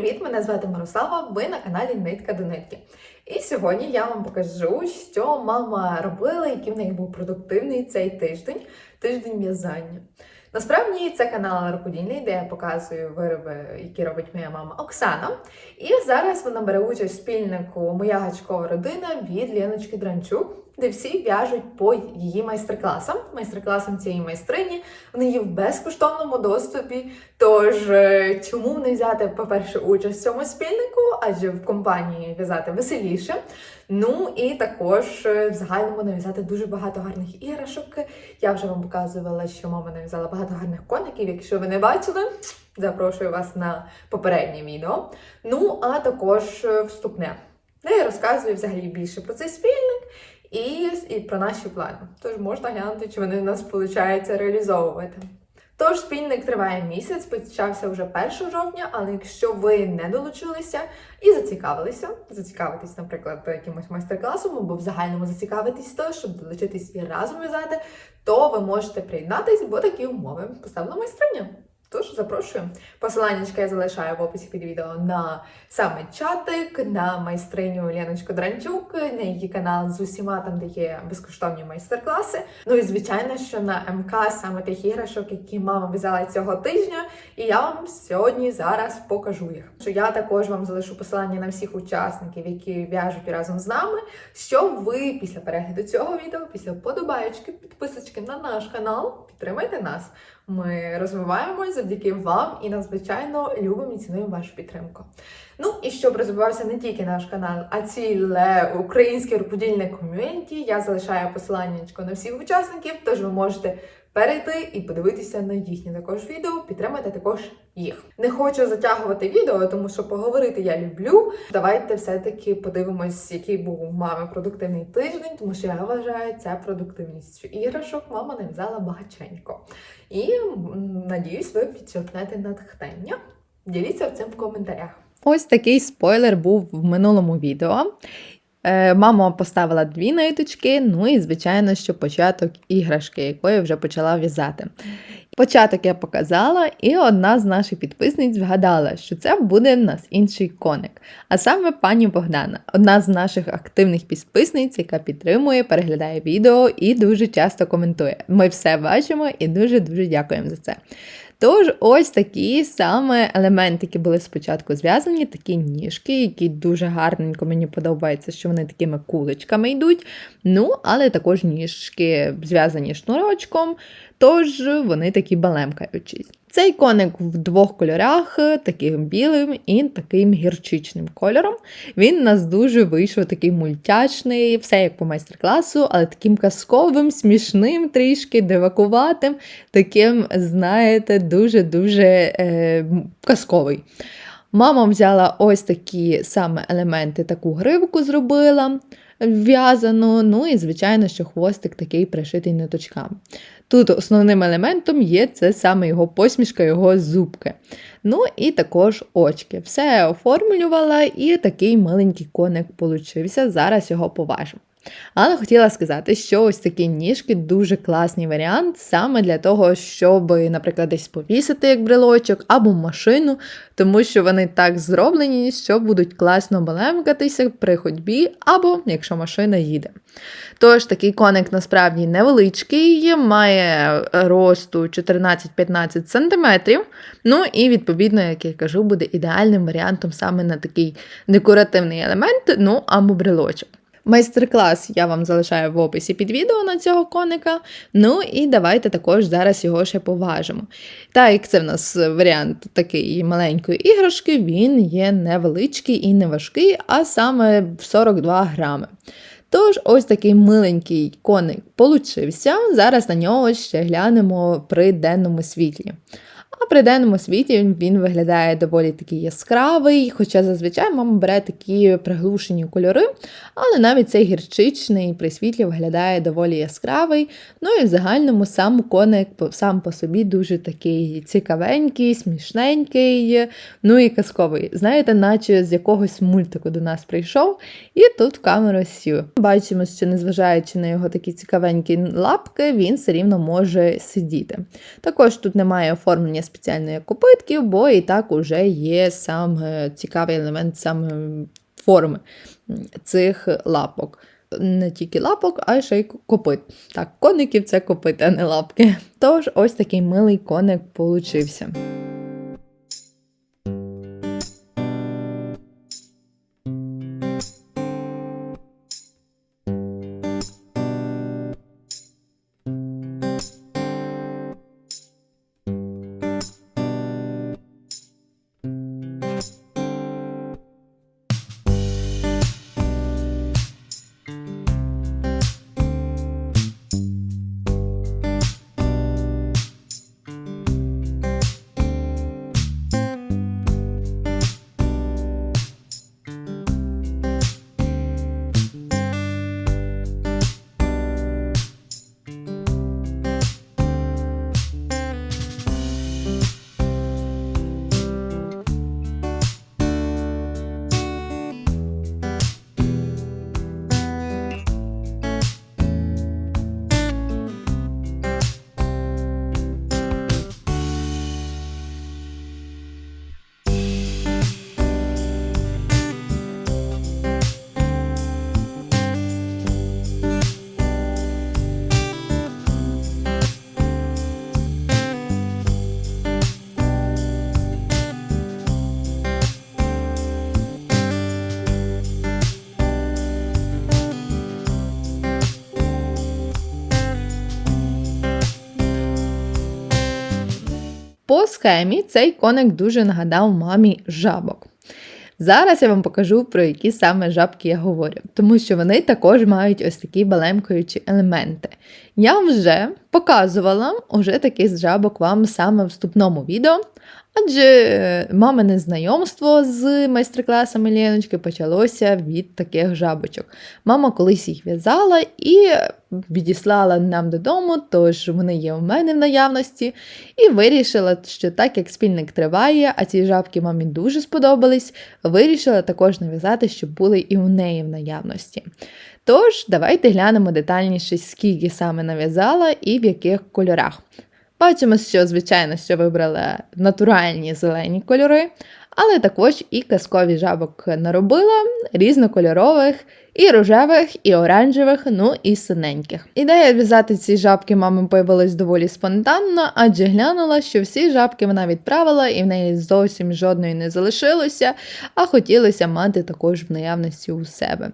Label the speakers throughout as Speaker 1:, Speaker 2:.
Speaker 1: привіт! Мене звати Мирослава, ви на каналі Нитка до нитки. І сьогодні я вам покажу, що мама робила, який в неї був продуктивний цей тиждень, тиждень в'язання. Насправді це канал рукодільний, де я показую вироби, які робить моя мама Оксана. І зараз вона бере участь спільнику Моя гачкова родина від Леночки Дранчук, де всі в'яжуть по її майстер-класам, майстер-класам цієї майстрині. Вони є в безкоштовному доступі. Тож е, чому не взяти, по-перше, участь в цьому спільнику, адже в компанії в'язати веселіше. Ну і також е, в загальному нав'язати дуже багато гарних іграшок. Я вже вам показувала, що мама нав'язала багато гарних коників. Якщо ви не бачили, запрошую вас на попереднє відео. Ну, а також е, вступне, де я розказую взагалі більше про цей спільник і, і про наші плани. Тож можна глянути, чи вони в нас виходить реалізовувати. Тож спільник триває місяць, почався вже 1 жовтня, але якщо ви не долучилися і зацікавилися, зацікавитись, наприклад, якимось майстер-класом або в загальному зацікавитись то, щоб долучитись і разом в'язати, то ви можете приєднатись, бо такі умови поставила майстриня. Тож запрошую. Посилання я залишаю в описі під відео на саме чатик, на майстриню Леночку Дранчук, на її канал з усіма там, де є безкоштовні майстер-класи. Ну і звичайно, що на МК саме тих іграшок, які мама в'язала цього тижня, і я вам сьогодні зараз покажу їх. Що я також вам залишу посилання на всіх учасників, які в'яжуть разом з нами. Щоб ви після перегляду цього відео, після подобаєчки, підписочки на наш канал, підтримайте нас. Ми розвиваємось завдяки вам і надзвичайно любимо і цінуємо вашу підтримку. Ну і щоб розвивався не тільки наш канал, а ціле українське рукодільне ком'юніті, я залишаю посилання на всіх учасників, тож ви можете перейти і подивитися на їхні також відео, підтримати також їх. Не хочу затягувати відео, тому що поговорити я люблю. Давайте все-таки подивимось, який був у мами продуктивний тиждень, тому що я вважаю це продуктивністю іграшок. Мама не взяла багаченько. І надіюсь, ви підчерпнете натхнення. Діліться цим в коментарях.
Speaker 2: Ось такий спойлер був в минулому відео. Е, Мама поставила дві ниточки, ну і, звичайно, що початок іграшки, якої вже почала в'язати. Початок я показала, і одна з наших підписниць вгадала, що це буде в нас інший коник. А саме пані Богдана, одна з наших активних підписниць, яка підтримує, переглядає відео і дуже часто коментує. Ми все бачимо і дуже-дуже дякуємо за це. Тож, ось такі саме елементи, які були спочатку зв'язані, такі ніжки, які дуже гарненько мені подобається, що вони такими куличками йдуть. Ну, але також ніжки зв'язані шнурочком, тож вони такі балемкаючись. Цей коник в двох кольорах, таким білим і таким гірчичним кольором. Він нас дуже вийшов такий мультяшний, все як по майстер-класу, але таким казковим, смішним, трішки дивакуватим, таким, знаєте, дуже-дуже е, казковий. Мама взяла ось такі саме елементи, таку гривку зробила в'язану, ну і, звичайно, що хвостик такий пришитий ниточками. Тут основним елементом є це саме його посмішка, його зубки. Ну і також очки. Все оформлювала, і такий миленький коник получився. Зараз його поважимо. Але хотіла сказати, що ось такі ніжки дуже класний варіант саме для того, щоб, наприклад, десь повісити як брелочок або машину, тому що вони так зроблені, що будуть класно балемкатися при ходьбі, або якщо машина їде. Тож такий коник насправді невеличкий, має росту 14-15 см. Ну і, відповідно, як я кажу, буде ідеальним варіантом саме на такий декоративний елемент, ну або брелочок. Майстер-клас я вам залишаю в описі під відео на цього коника. Ну і давайте також зараз його ще поважимо. Так як це в нас варіант такий маленької іграшки, він є невеличкий і не важкий, а саме 42 грами. Тож, ось такий миленький коник получився. Зараз на нього ще глянемо при денному світлі. А при денному світі він виглядає доволі такий яскравий, хоча зазвичай мама бере такі приглушені кольори, але навіть цей гірчичний при світлі виглядає доволі яскравий. Ну і в загальному сам коник сам по собі дуже такий цікавенький, смішненький, ну і казковий. Знаєте, наче з якогось мультику до нас прийшов, і тут в камеру сів. Бачимо, що незважаючи на його такі цікавенькі лапки, він все рівно може сидіти. Також тут немає оформлення додавання спеціальної копитків, бо і так уже є сам цікавий елемент саме форми цих лапок. Не тільки лапок, а ще й копит. Так, коників це копит, а не лапки. Тож ось такий милий коник получився. По схемі цей коник дуже нагадав мамі жабок. Зараз я вам покажу, про які саме жабки я говорю, тому що вони також мають ось такі балемкаючі елементи. Я вже показувала уже такий з жабок вам саме в вступному відео, адже е, мамине знайомство з майстер-класами Леночки почалося від таких жабочок. Мама колись їх в'язала і відіслала нам додому, тож вони є у мене в наявності, і вирішила, що так як спільник триває, а ці жабки мамі дуже сподобались, вирішила також нав'язати, щоб були і у неї в наявності. Тож, давайте глянемо детальніше, скільки саме нав'язала і в яких кольорах. Бачимо, що, звичайно, що вибрала натуральні зелені кольори, але також і казкові жабок наробила різнокольорових, і рожевих, і оранжевих, ну і синеньких. Ідея в'язати ці жабки мами появилась доволі спонтанно, адже глянула, що всі жабки вона відправила, і в неї зовсім жодної не залишилося, а хотілося мати також в наявності у себе.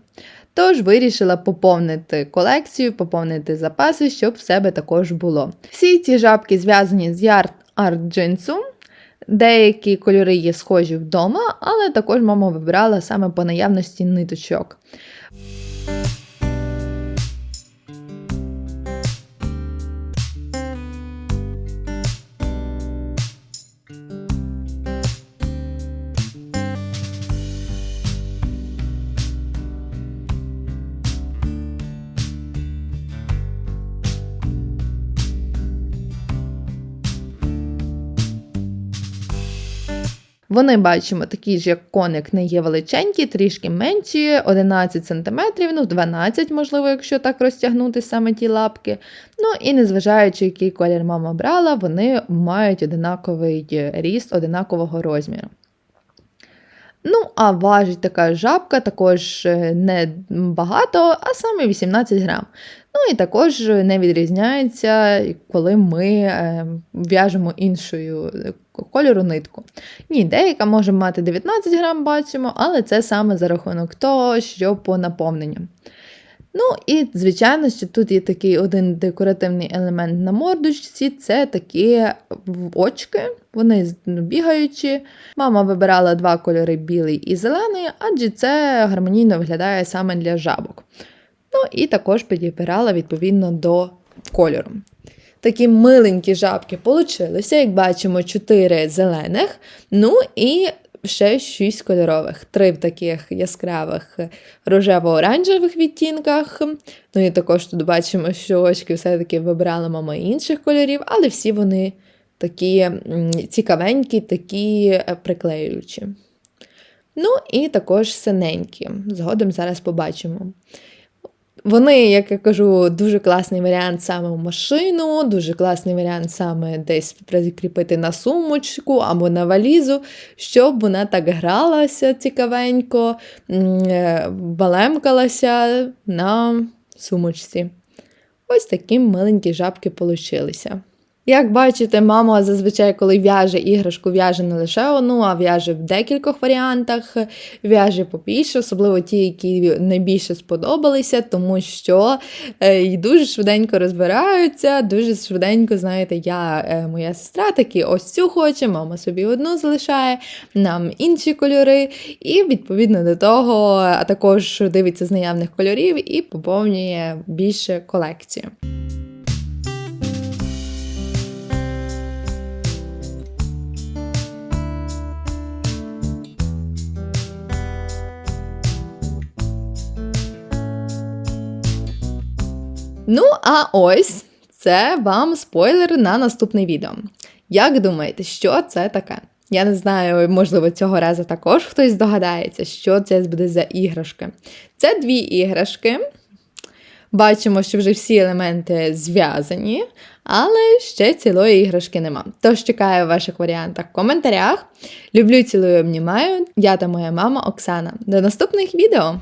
Speaker 2: Тож вирішила поповнити колекцію, поповнити запаси, щоб в себе також було. Всі ці жабки зв'язані з ярд арт джинсу. Деякі кольори є схожі вдома, але також мама вибирала саме по наявності ниточок. Вони бачимо такі ж, як коник, не є величенькі, трішки менші, 11 см, ну 12, можливо, якщо так розтягнути саме ті лапки. Ну і незважаючи, який колір мама брала, вони мають одинаковий ріст, одинакового розміру. Ну, а важить така жабка також е, не багато, а саме 18 грам. Ну і також не відрізняється, коли ми е, в'яжемо іншою е, кольору нитку. Ні, деяка може мати 19 грам, бачимо, але це саме за рахунок того, що по наповненню. Ну і, звичайно, що тут є такий один декоративний елемент на мордочці це такі очки, вони бігаючі. Мама вибирала два кольори білий і зелений, адже це гармонійно виглядає саме для жабок. Ну і також підібирала відповідно до кольору. Такі миленькі жабки получилися, як бачимо, 4 зелених, ну і ще шість кольорових. Три в таких яскравих рожево-оранжевих відтінках. Ну і також тут бачимо, що очки все-таки вибирала мама інших кольорів, але всі вони такі цікавенькі, такі е, приклеюючі. Ну і також синенькі. Згодом зараз побачимо. Вони, як я кажу, дуже класний варіант саме в машину, дуже класний варіант саме десь прикріпити на сумочку або на валізу, щоб вона так гралася цікавенько, е, балемкалася на сумочці. Ось такі миленькі жабки получилися. Як бачите, мама зазвичай, коли в'яже іграшку, в'яже не лише одну, а в'яже в декількох варіантах, в'яже побільше, особливо ті, які найбільше сподобалися, тому що е, і дуже швиденько розбираються, дуже швиденько, знаєте, я, е, моя сестра такі ось цю хоче, мама собі одну залишає, нам інші кольори, і відповідно до того, а також дивиться з наявних кольорів і поповнює більше колекцію. Ну, а ось це вам спойлер на наступне відео. Як думаєте, що це таке? Я не знаю, можливо, цього разу також хтось здогадається, що це буде за іграшки. Це дві іграшки. Бачимо, що вже всі елементи зв'язані, але ще цілої іграшки нема. Тож чекаю ваших варіантах в коментарях. Люблю, цілую, обнімаю. Я та моя мама Оксана. До наступних відео!